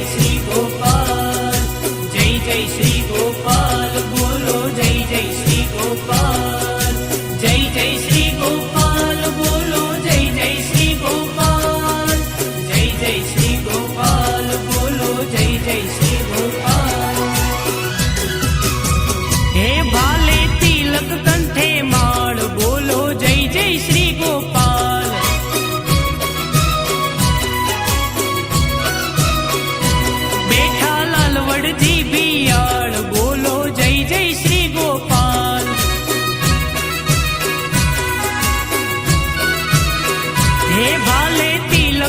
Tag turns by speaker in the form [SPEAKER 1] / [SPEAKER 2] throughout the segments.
[SPEAKER 1] જય શ્રી ગોપાલ. જય જય શ્રી ગોપાલ બોલો જય જય શ્રી ગોપાલ.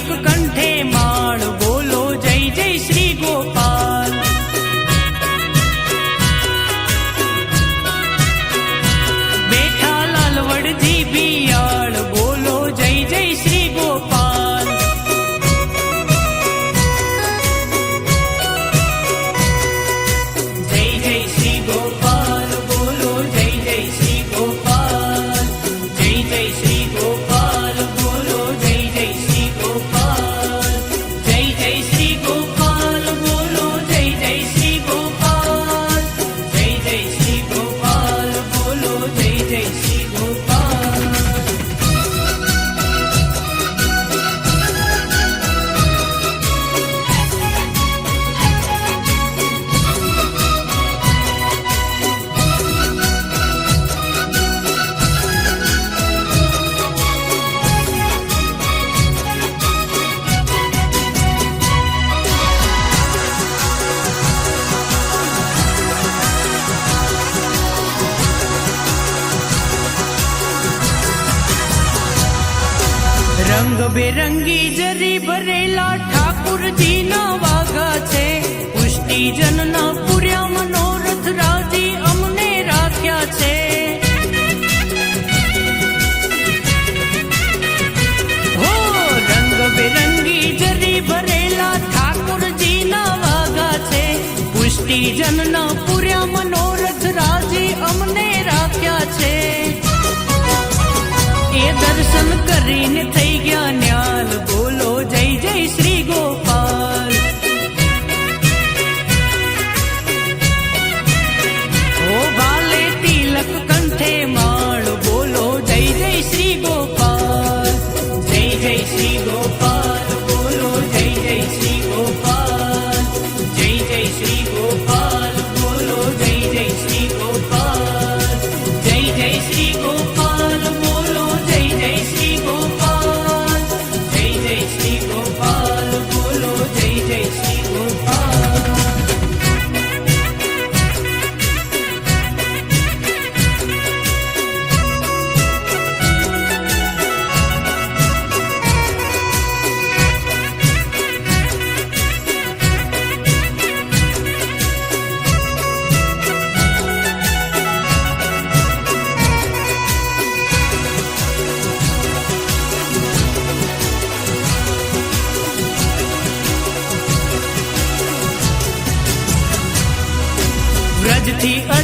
[SPEAKER 1] ಕಂಠೇ રંગ બેરંગી જરી ભરેલા ઠાકુરજી ના વાગા છે. પુષ્ટિજન ના પૂર્યા મનોરથ રાજી અમને રાખ્યા છે. Oh.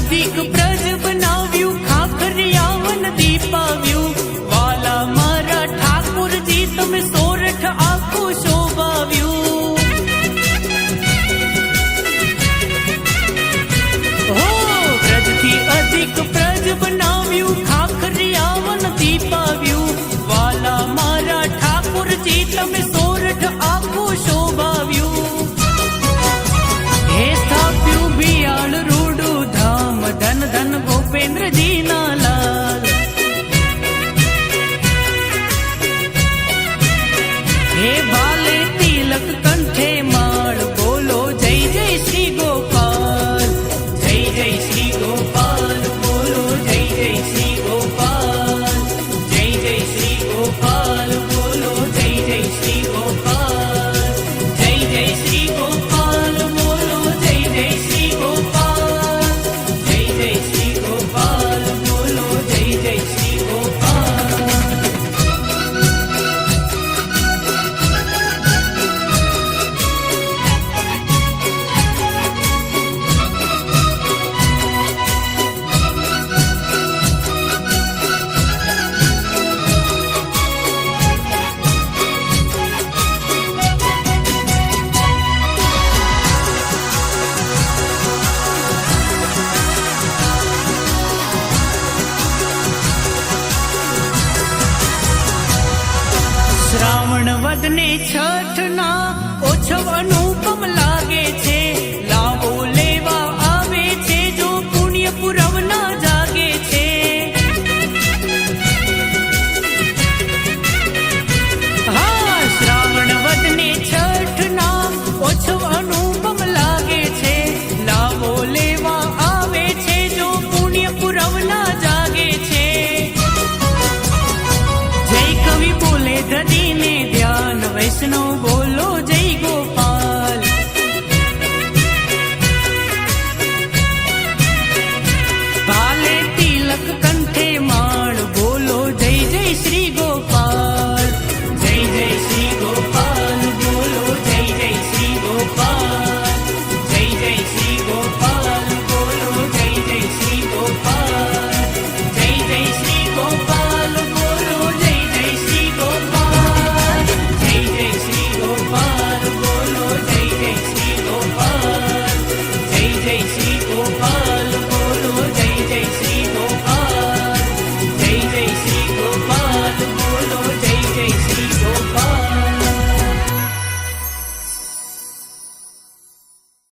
[SPEAKER 1] fico pra વાલે તિલક કંઠે